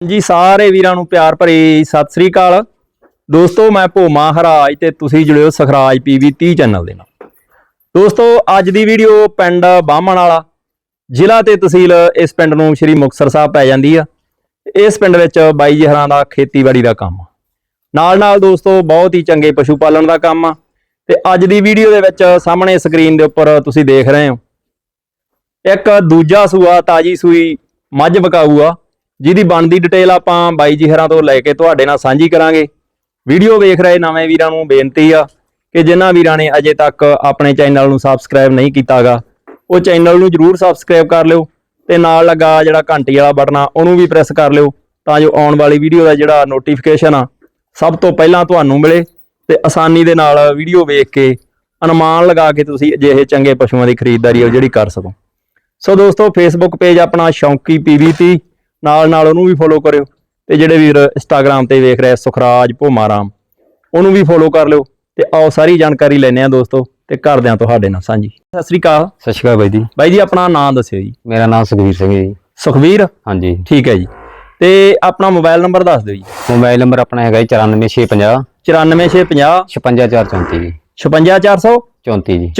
ਜੀ ਸਾਰੇ ਵੀਰਾਂ ਨੂੰ ਪਿਆਰ ਭਰੀ ਸਤਿ ਸ੍ਰੀ ਅਕਾਲ। ਦੋਸਤੋ, ਮੈਂ ਭੋਮਾ ਹਰਾਜ ਤੇ ਤੁਸੀਂ ਜੁੜਿਓ ਸਖਰਾਜ ਪੀਵੀ 30 ਚੈਨਲ ਦੇ ਨਾਲ। ਦੋਸਤੋ, ਅੱਜ ਦੀ ਵੀਡੀਓ ਪਿੰਡ ਬਾਹਮਣ ਵਾਲਾ, ਜ਼ਿਲ੍ਹਾ ਤੇ ਤਹਿਸੀਲ ਇਸ ਪਿੰਡ ਨੂੰ ਸ਼੍ਰੀ ਮੁਕਤਸਰ ਸਾਹਿਬ ਪੈ ਜਾਂਦੀ ਆ। ਇਸ ਪਿੰਡ ਵਿੱਚ ਬਾਈ ਜੀ ਦਾ ਖੇਤੀਬਾੜੀ ਦਾ ਕੰਮ ਨਾਲ ਨਾਲ ਦੋਸਤੋ, ਬਹੁਤ ਹੀ ਚੰਗੇ ਪਸ਼ੂ ਪਾਲਣ ਦਾ ਕੰਮ ਆ। ਤੇ ਅੱਜ ਦੀ ਵੀਡੀਓ ਦੇ ਵਿੱਚ ਸਾਹਮਣੇ ਸਕਰੀਨ ਦੇ ਉੱਪਰ ਤੁਸੀਂ ਦੇਖ ਰਹੇ ਹੋ। ਇੱਕ ਦੂਜਾ ਸੂਆ ਤਾਜੀ ਸੂਈ ਮੱਝ ਬਕਾਊ ਆ। ਜਿਹਦੀ ਬਣਦੀ ਡਿਟੇਲ ਆਪਾਂ ਬਾਈ ਜੀ ਹਰਾਂ ਤੋਂ ਲੈ ਕੇ ਤੁਹਾਡੇ ਨਾਲ ਸਾਂਝੀ ਕਰਾਂਗੇ। ਵੀਡੀਓ ਵੇਖ ਰਹੇ ਨਵੇਂ ਵੀਰਾਂ ਨੂੰ ਬੇਨਤੀ ਆ ਕਿ ਜਿਨ੍ਹਾਂ ਵੀਰਾਂ ਨੇ ਅਜੇ ਤੱਕ ਆਪਣੇ ਚੈਨਲ ਨੂੰ ਸਬਸਕ੍ਰਾਈਬ ਨਹੀਂ ਕੀਤਾਗਾ, ਉਹ ਚੈਨਲ ਨੂੰ ਜਰੂਰ ਸਬਸਕ੍ਰਾਈਬ ਕਰ ਲਿਓ ਤੇ ਨਾਲ ਲੱਗਾ ਜਿਹੜਾ ਘੰਟੀ ਵਾਲਾ ਬਟਨ ਆ, ਉਹਨੂੰ ਵੀ ਪ੍ਰੈਸ ਕਰ ਲਿਓ ਤਾਂ ਜੋ ਆਉਣ ਵਾਲੀ ਵੀਡੀਓ ਦਾ ਜਿਹੜਾ ਨੋਟੀਫਿਕੇਸ਼ਨ ਆ, ਸਭ ਤੋਂ ਪਹਿਲਾਂ ਤੁਹਾਨੂੰ ਮਿਲੇ ਤੇ ਆਸਾਨੀ ਦੇ ਨਾਲ ਵੀਡੀਓ ਵੇਖ ਕੇ ਅਨੁਮਾਨ ਲਗਾ ਕੇ ਤੁਸੀਂ ਅਜਿਹੇ ਚੰਗੇ ਪਸ਼ੂਆਂ ਦੀ ਖਰੀਦਦਾਰੀ ਆ ਜਿਹੜੀ ਕਰ ਸਕੋ। ਸੋ ਦੋਸਤੋ ਫੇਸਬੁੱਕ ਪੇਜ ਆਪਣਾ ਸ਼ੌਂਕੀ ਪੀਵੀਟੀ ਨਾਲ ਨਾਲ ਉਹਨੂੰ ਵੀ ਫੋਲੋ ਕਰਿਓ। ਤੇ ਜਿਹੜੇ ਵੀਰ ਇੰਸਟਾਗ੍ਰam ਤੇ ਵੇਖ ਰਹੇ ਸੁਖਰਾਜ ਭੋਮਾਰਾਮ ਉਹਨੂੰ ਵੀ ਫੋਲੋ ਕਰ ਲਿਓ ਤੇ ਆਓ ਸਾਰੀ ਜਾਣਕਾਰੀ ਲੈਣੇ ਆ ਦੋਸਤੋ ਤੇ ਘਰਦਿਆਂ ਤੁਹਾਡੇ ਨਾਲ। ਸਾਂਝੀ ਸਤਿ ਸ੍ਰੀ ਅਕਾਲ। ਸਤਿ ਸ਼੍ਰੀ ਅਕਾਲ ਬਾਈ ਜੀ। ਬਾਈ ਜੀ ਆਪਣਾ ਨਾਮ ਦੱਸਿਓ ਜੀ। ਮੇਰਾ ਨਾਮ ਸੁਖਵੀਰ ਸਿੰਘ ਹੈ ਜੀ। ਸੁਖਵੀਰ? ਹਾਂਜੀ। ਠੀਕ ਹੈ ਜੀ। ਤੇ ਆਪਣਾ ਮੋਬਾਈਲ ਨੰਬਰ ਦੱਸ ਦਿਓ ਜੀ। ਮੋਬਾਈਲ ਨੰਬਰ ਆਪਣਾ ਹੈਗਾ ਜੀ 94650 94650 56434 ਜੀ 56434 34 ਜੀ।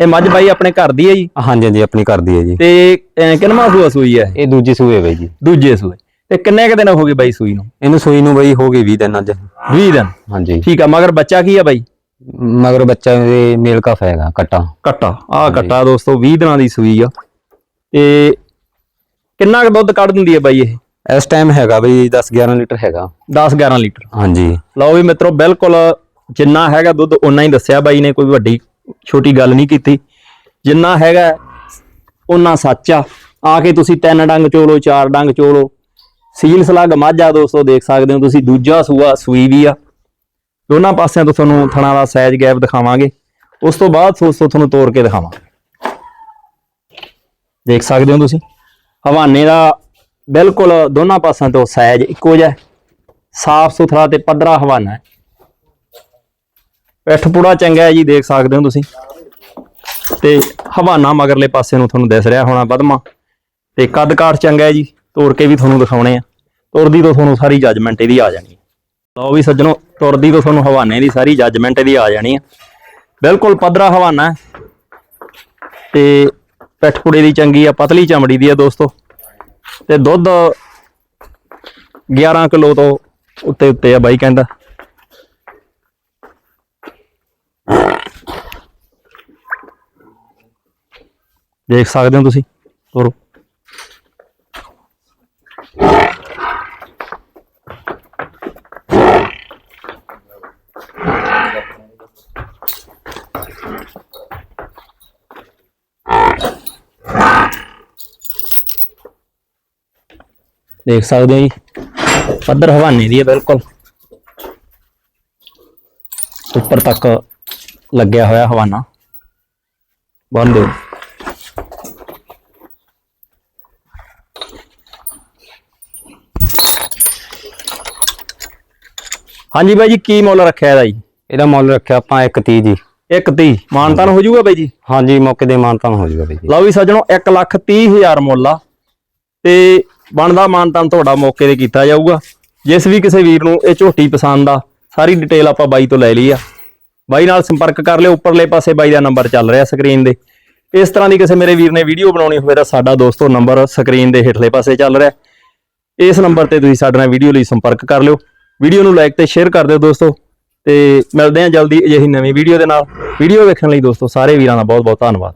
ਇਹ ਮੱਝ ਬਾਈ ਆਪਣੇ ਘਰ ਦੀ ਹੈ ਜੀ? ਹਾਂਜੀ ਹਾਂਜੀ ਆਪਣੀ ਕਰਦੀ ਹੈ ਜੀ। ਤੇ ਕਿੰਨਵਾਂ ਸੂਆ ਸੂਈ ਹੈ? ਇਹ? ਦੂਜੀ ਸੂਏ ਬਾਈ ਜੀ। ਦੂਜੇ ਸੂਏ। ਤੇ ਕਿੰਨੇ ਕੁ ਦਿਨ ਹੋ ਗਏ ਬਾਈ ਸੂਈ ਨੂੰ? ਇਹਨੂੰ ਸੂਈ ਨੂੰ ਬਾਈ ਹੋ ਗਈ 20 ਦਿਨ ਅੱਜ। 20 ਦਿਨ। ਹਾਂਜੀ ਠੀਕ ਆ ਮਗਰ ਬੱਚਾ ਕੀ ਆ ਬਾਈ? ਮਗਰ ਬੱਚਾ ਇਹ ਮੇਲ ਕਫ ਹੈਗਾ ਕੱਟਾ। ਕੱਟਾ। ਆ ਕੱਟਾ ਦੋਸਤੋ 20 ਦਿਨਾਂ ਦੀ ਸੂਈ ਆ। ਤੇ ਕਿੰਨਾ ਕੁ ਦੁੱਧ ਕੱਢ ਦਿੰਦੀ ਹੈ ਬਾਈ ਇਹ? ਇਸ ਟਾਈਮ ਹੈਗਾ ਬਈ 10 11 ਲੀਟਰ ਹੈਗਾ। 10 11 ਲੀਟਰ। ਹਾਂਜੀ ਲਓ ਵੀ ਮਿੱਤਰੋ ਬਿਲਕੁਲ ਜਿੰਨਾ ਹੈਗਾ ਦੁੱਧ ਉਨਾ ਹੀ ਦੱਸਿਆ ਬਾਈ ਨੇ, ਕੋਈ ਵੱਡੀ ਛੋਟੀ ਗੱਲ ਨਹੀਂ ਕੀਤੀ। ਜਿੰਨਾ ਹੈਗਾ ਉਨਾ ਸੱਚ ਆ। ਆ ਕੇ ਤੁਸੀਂ ਤਿੰਨ ਡੰਗ ਚੋਲੋ, ਚਾਰ ਡੰਗ ਚੋਲੋ। ਸੀਲ ਸਲੱਗ ਮਾਝਾ ਦੋਸਤੋ, ਦੇਖ ਸਕਦੇ ਹੋ ਤੁਸੀਂ, ਦੂਜਾ ਸੂਆ ਸੂਈ ਵੀ ਆ। ਦੋਨਾਂ ਪਾਸਿਆਂ ਤੋਂ ਤੁਹਾਨੂੰ ਥਣਾ ਦਾ ਸਾਈਜ਼ ਗੈਪ ਦਿਖਾਵਾਂਗੇ। ਉਸ ਤੋਂ ਬਾਅਦ ਦੋਸਤੋ ਤੁਹਾਨੂੰ ਤੋੜ ਕੇ ਦਿਖਾਵਾਂਗੇ ਦੇਖ ਸਕਦੇ ਹੋ ਤੁਸੀਂ, ਹਵਾਨੇ ਦਾ ਬਿਲਕੁਲ ਦੋਨਾਂ ਪਾਸਿਆਂ ਤੋਂ ਸਾਈਜ਼ ਇੱਕੋ ਜਿਹਾ ਸਾਫ਼ ਸੁਥਰਾ ਤੇ ਪੱਧਰਾ ਹਵਾਨਾ ਹੈ। ਪਿੱਠ ਪੂੜਾ ਚੰਗਾ ਹੈ ਜੀ, ਦੇਖ ਸਕਦੇ ਹੋ ਤੁਸੀਂ। ਤੇ ਹਵਾਨਾ ਮਗਰਲੇ ਪਾਸੇ ਨੂੰ ਤੁਹਾਨੂੰ ਦਿਸ ਰਿਹਾ ਹੋਣਾ ਬਦਮਾ। ਤੇ ਕੱਦ ਕਾਠ ਚੰਗਾ ਹੈ ਜੀ, ਤੋੜ ਕੇ ਵੀ ਤੁਹਾਨੂੰ ਦਿਖਾਉਣੇ ਆ। ਤੁਰਦੀ ਤੋਂ ਤੁਹਾਨੂੰ ਸਾਰੀ ਜੱਜਮੈਂਟ ਇਹਦੀ ਆ ਜਾਣੀ ਲਓ ਵੀ ਸੱਜਣੋ, ਤੁਰਦੀ ਤੋਂ ਤੁਹਾਨੂੰ ਹਵਾਨੇ ਦੀ ਸਾਰੀ ਜੱਜਮੈਂਟ ਇਹਦੀ ਆ ਜਾਣੀ ਆ ਬਿਲਕੁਲ ਪੱਧਰਾ ਹਵਾਨਾ ਹੈ। ਤੇ ਪਿੱਠ ਪੁੜੇ ਦੀ ਚੰਗੀ ਆ, ਪਤਲੀ ਚਮੜੀ ਦੀ ਆ ਦੋਸਤੋ। ਤੇ ਦੁੱਧ 11 ਕਿਲੋ ਤੋਂ ਉੱਤੇ ਉੱਤੇ ਆ ਬਾਈ ਕਹਿੰਦਾ। ਦੇਖ ਸਕਦੇ ਹੋ ਤੁਸੀਂ ਤੋਰੋ ਦੇਖ ਸਕਦੇ ਹੋ ਜੀ ਪੱਧਰ ਹਵਾਨੇ ਦੀ ਹੈ ਬਿਲਕੁਲ ਉੱਪਰ ਤੱਕ ਲੱਗਿਆ ਹੋਇਆ ਹਵਾਨਾ ਬੰਦ ਦਿਓ ਹਾਂਜੀ ਬਾਈ ਜੀ ਕੀ ਮੁੱਲ ਰੱਖਿਆ ਇਹਦਾ ਜੀ? ਇਹਦਾ ਮੁੱਲ ਰੱਖਿਆ ਆਪਾਂ 130 ਜੀ। ਇੱਕ 30 ਮਾਨਤਾਨ ਹੋ ਜਾਊਗਾ ਬਾਈ ਜੀ? ਹਾਂਜੀ ਮੌਕੇ ਦੇ ਮਾਨਤਾਨ ਹੋ ਜਾਊਗਾ ਬਾਈ ਜੀ। ਲਓ ਵੀ ਸੱਜਣੋ 1 ਲੱਖ 30 ਹਜ਼ਾਰ ਮੁੱਲ ਆ। ਤੇ ਬਣਦਾ ਮਾਨਤਾਨ ਤੁਹਾਡਾ ਮੌਕੇ ਤੇ ਕੀਤਾ ਜਾਊਗਾ। ਜਿਸ ਵੀ ਕਿਸੇ ਵੀਰ ਨੂੰ ਇਹ ਝੋਟੀ ਪਸੰਦ ਆ ਸਾਰੀ ਡਿਟੇਲ ਆਪਾਂ ਬਾਈ ਤੋਂ ਲੈ ਲਈ ਆ। ਬਾਈ ਨਾਲ ਸੰਪਰਕ ਕਰ ਲਿਓ ਉੱਪਰਲੇ ਪਾਸੇ ਬਾਈ ਦਾ ਨੰਬਰ ਚੱਲ ਰਿਹਾ ਸਕਰੀਨ ਦੇ ਇਸ ਤਰ੍ਹਾਂ ਦੀ ਕਿਸੇ ਮੇਰੇ ਵੀਰ ਨੇ ਵੀਡੀਓ ਬਣਾਉਣੀ ਹੋਵੇ ਤਾਂ ਸਾਡਾ ਦੋਸਤੋ ਨੰਬਰ ਸਕਰੀਨ ਦੇ ਹੇਠਲੇ ਪਾਸੇ ਚੱਲ ਰਿਹਾ। ਇਸ ਨੰਬਰ ਤੇ ਤੁਸੀਂ ਸਾਡੇ ਨਾਲ ਵੀਡੀਓ ਲਈ ਸੰਪਰਕ ਕਰ ਲਿਓ। ਵੀਡੀਓ ਨੂੰ ਲਾਈਕ ਤੇ ਸ਼ੇਅਰ ਕਰ ਦਿਓ ਦੋਸਤੋ ਤੇ ਮਿਲਦੇ ਹਾਂ ਜਲਦੀ ਅਜਿਹੀ ਨਵੀਂ ਵੀਡੀਓ ਦੇ ਨਾਲ। ਵੀਡੀਓ ਵੇਖਣ ਲਈ ਦੋਸਤੋ ਸਾਰੇ ਵੀਰਾਂ ਦਾ ਬਹੁਤ ਬਹੁਤ ਧੰਨਵਾਦ।